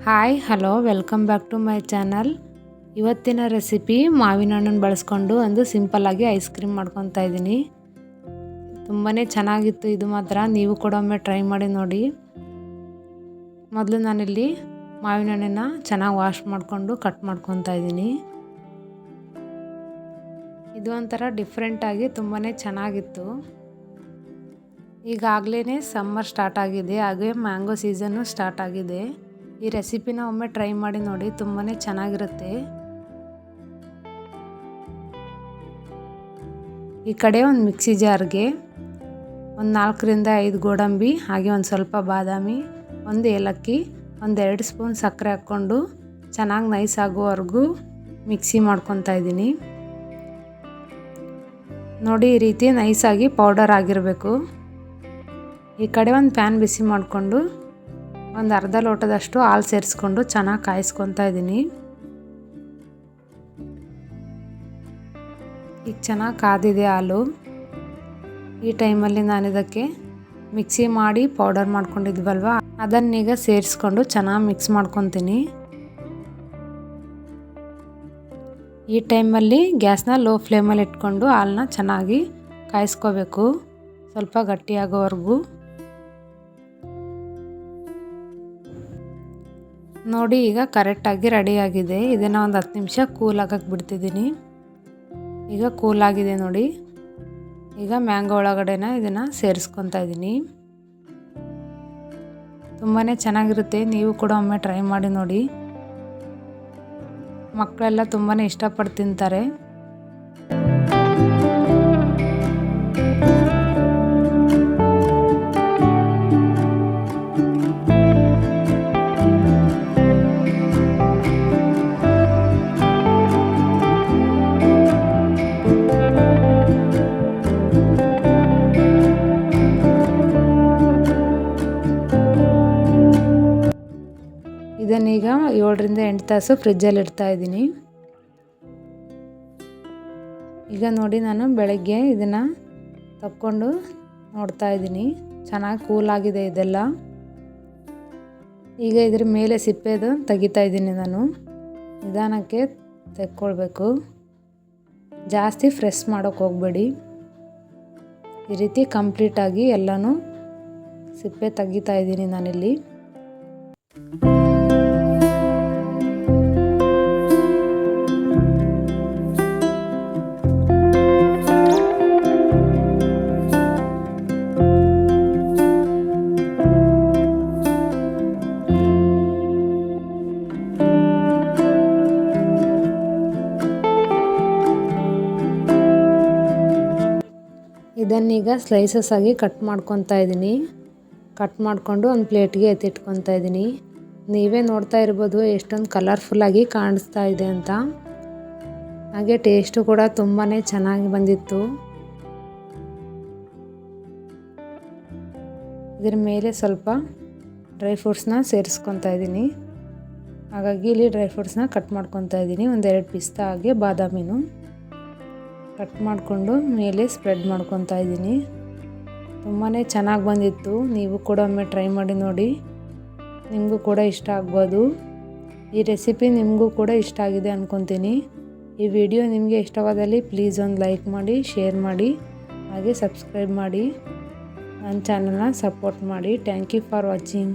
Hi, hello, welcome back to my channel. ಇವತ್ತಿನ recipe ಮಾವಿನ ಹಣ್ಣನ್ನು ಬಳಸ್ಕೊಂಡು ಒಂದು ಸಿಂಪಲ್ಲಾಗಿ ಐಸ್ ಕ್ರೀಮ್ ಮಾಡ್ಕೊತಾ ಇದ್ದೀನಿ. ತುಂಬಾ ಚೆನ್ನಾಗಿತ್ತು ಇದು ಮಾತ್ರ. ನೀವು ಕೂಡ ಒಮ್ಮೆ ಟ್ರೈ ಮಾಡಿ ನೋಡಿ. ಮೊದಲು ನಾನಿಲ್ಲಿ ಮಾವಿನ ಹಣ್ಣನ್ನು ಚೆನ್ನಾಗಿ ವಾಶ್ ಮಾಡಿಕೊಂಡು ಕಟ್ ಮಾಡ್ಕೊತಾ ಇದ್ದೀನಿ. ಇದು ಒಂಥರ ಡಿಫ್ರೆಂಟಾಗಿ ತುಂಬಾ ಚೆನ್ನಾಗಿತ್ತು. ಈಗಾಗಲೇ ಸಮ್ಮರ್ ಸ್ಟಾರ್ಟ್ ಆಗಿದೆ. ಹಾಗೆ ಮ್ಯಾಂಗೋ ಸೀಸನ್ನು ಸ್ಟಾರ್ಟ್ ಆಗಿದೆ. ಈ ರೆಸಿಪಿನ ಒಮ್ಮೆ ಟ್ರೈ ಮಾಡಿ ನೋಡಿ ತುಂಬಾ ಚೆನ್ನಾಗಿರುತ್ತೆ. ಈ ಕಡೆ ಒಂದು ಮಿಕ್ಸಿ ಜಾರ್ಗೆ ಒಂದು ನಾಲ್ಕರಿಂದ ಐದು ಗೋಡಂಬಿ, ಹಾಗೆ ಒಂದು ಸ್ವಲ್ಪ ಬಾದಾಮಿ, ಒಂದು ಏಲಕ್ಕಿ ಒಂದೆರಡು ಸ್ಪೂನ್ ಸಕ್ಕರೆ ಹಾಕ್ಕೊಂಡು ಚೆನ್ನಾಗಿ ನೈಸ್ ಆಗೋವರೆಗೂ ಮಿಕ್ಸಿ ಮಾಡ್ಕೊತಾ ಇದ್ದೀನಿ. ನೋಡಿ, ಈ ರೀತಿ ನೈಸಾಗಿ ಪೌಡರ್ ಆಗಿರಬೇಕು. ಈ ಕಡೆ ಒಂದು ಪ್ಯಾನ್ ಬಿಸಿ ಮಾಡಿಕೊಂಡು ಒಂದು ಅರ್ಧ ಲೋಟದಷ್ಟು ಹಾಲು ಸೇರಿಸ್ಕೊಂಡು ಚೆನ್ನಾಗಿ ಕಾಯಿಸ್ಕೊತಾ ಇದ್ದೀನಿ ಈಗ ಚೆನ್ನಾಗಿ ಕಾದಿದೆ ಹಾಲು. ಈ ಟೈಮಲ್ಲಿ ನಾನು ಇದಕ್ಕೆ ಮಿಕ್ಸಿ ಮಾಡಿ ಪೌಡರ್ ಮಾಡ್ಕೊಂಡಿದ್ವಲ್ವ ಅದನ್ನೀಗ ಸೇರಿಸ್ಕೊಂಡು ಚೆನ್ನಾಗಿ ಮಿಕ್ಸ್ ಮಾಡ್ಕೊತೀನಿ. ಈ ಟೈಮಲ್ಲಿ ಗ್ಯಾಸ್ನ ಲೋ ಫ್ಲೇಮಲ್ಲಿ ಇಟ್ಕೊಂಡು ಹಾಲನ್ನ ಚೆನ್ನಾಗಿ ಕಾಯಿಸ್ಕೋಬೇಕು. ಸ್ವಲ್ಪ ಗಟ್ಟಿಯಾಗೋವರೆಗೂ. ನೋಡಿ, ಈಗ ಕರೆಕ್ಟಾಗಿ ರೆಡಿಯಾಗಿದೆ ಇದನ್ನು ಒಂದು ಹತ್ತು ನಿಮಿಷ ಕೂಲ್ ಆಗಕ್ಕೆ ಬಿಡ್ತಿದ್ದೀನಿ. ಈಗ ಕೂಲ್ ಆಗಿದೆ ನೋಡಿ. ಈಗ ಮ್ಯಾಂಗೋ ಒಳಗಡೆನ ಇದನ್ನು ಸೇರಿಸ್ಕೊತಾ ಇದ್ದೀನಿ. ತುಂಬಾ ಚೆನ್ನಾಗಿರುತ್ತೆ. ನೀವು ಕೂಡ ಒಮ್ಮೆ ಟ್ರೈ ಮಾಡಿ ನೋಡಿ. ಮಕ್ಕಳೆಲ್ಲ ತುಂಬಾ ಇಷ್ಟಪಟ್ಟು ತಿಂತಾರೆ. ಇದನ್ನೀಗ ಏಳರಿಂದ ಎಂಟು ತಾಸು ಫ್ರಿಜ್ಜಲ್ಲಿ ಇಡ್ತಾ ಇದ್ದೀನಿ. ಈಗ ನೋಡಿ ನಾನು ಬೆಳಗ್ಗೆ ಇದನ್ನು ತಕ್ಕೊಂಡು ನೋಡ್ತಾ ಇದ್ದೀನಿ. ಚೆನ್ನಾಗಿ ಕೂಲ್ ಆಗಿದೆ ಇದೆಲ್ಲ. ಈಗ ಇದ್ರ ಮೇಲೆ ಸಿಪ್ಪೆದು ತೆಗಿತಾ ಇದ್ದೀನಿ ನಾನು. ನಿಧಾನಕ್ಕೆ ತೆಕ್ಕೊಳ್ಬೇಕು. ಜಾಸ್ತಿ ಫ್ರೆಶ್ ಮಾಡೋಕ್ಕೆ ಹೋಗಬೇಡಿ. ಈ ರೀತಿ ಕಂಪ್ಲೀಟಾಗಿ ಎಲ್ಲನೂ ಸಿಪ್ಪೆ ತೆಗಿತಾ ಇದ್ದೀನಿ ನಾನಿಲ್ಲಿ. ಇದನ್ನೀಗ ಸ್ಲೈಸಸ್ ಆಗಿ ಕಟ್ ಮಾಡ್ಕೊತಾ ಇದ್ದೀನಿ ಕಟ್ ಮಾಡಿಕೊಂಡು ಒಂದು ಪ್ಲೇಟ್ಗೆ ಎತ್ತಿಟ್ಕೊತಾ ಇದ್ದೀನಿ ನೀವೇ ನೋಡ್ತಾ ಇರ್ಬೋದು ಎಷ್ಟೊಂದು ಕಲರ್ಫುಲ್ಲಾಗಿ ಕಾಣಿಸ್ತಾ ಇದೆ ಅಂತ. ಹಾಗೆ ಟೇಸ್ಟು ಕೂಡ ತುಂಬಾ ಚೆನ್ನಾಗಿ ಬಂದಿತ್ತು. ಇದ್ರ ಮೇಲೆ ಸ್ವಲ್ಪ ಡ್ರೈ ಫ್ರೂಟ್ಸ್ನ ಸೇರಿಸ್ಕೊತಾ ಇದ್ದೀನಿ ಹಾಗಾಗಿ ಇಲ್ಲಿ ಡ್ರೈ ಫ್ರೂಟ್ಸ್ನ ಕಟ್ ಮಾಡ್ಕೊತಾ ಇದ್ದೀನಿ ಒಂದೆರಡು ಪಿಸ್ತಾ ಹಾಗೆ ಬಾದಾಮಿನೂ. ಕಟ್ ಮಾಡಿಕೊಂಡು ಮೇಲೆ ಸ್ಪ್ರೆಡ್ ಮಾಡ್ಕೊತಾ ಇದ್ದೀನಿ. ತುಂಬಾ ಚೆನ್ನಾಗಿ ಬಂದಿತ್ತು. ನೀವು ಕೂಡ ಒಮ್ಮೆ ಟ್ರೈ ಮಾಡಿ ನೋಡಿ. ನಿಮಗೂ ಕೂಡ ಇಷ್ಟ ಆಗ್ಬೋದು. ಈ ರೆಸಿಪಿ ನಿಮಗೂ ಕೂಡ ಇಷ್ಟ ಆಗಿದೆ ಅಂದ್ಕೊತೀನಿ ಈ ವಿಡಿಯೋ ನಿಮಗೆ ಇಷ್ಟವಾದಲ್ಲಿ ಪ್ಲೀಸ್ ಒಂದು ಲೈಕ್ ಮಾಡಿ, ಶೇರ್ ಮಾಡಿ, ಹಾಗೆ ಸಬ್ಸ್ಕ್ರೈಬ್ ಮಾಡಿ. ನನ್ನ ಚಾನಲ್ನ ಸಪೋರ್ಟ್ ಮಾಡಿ. Thank you for watching.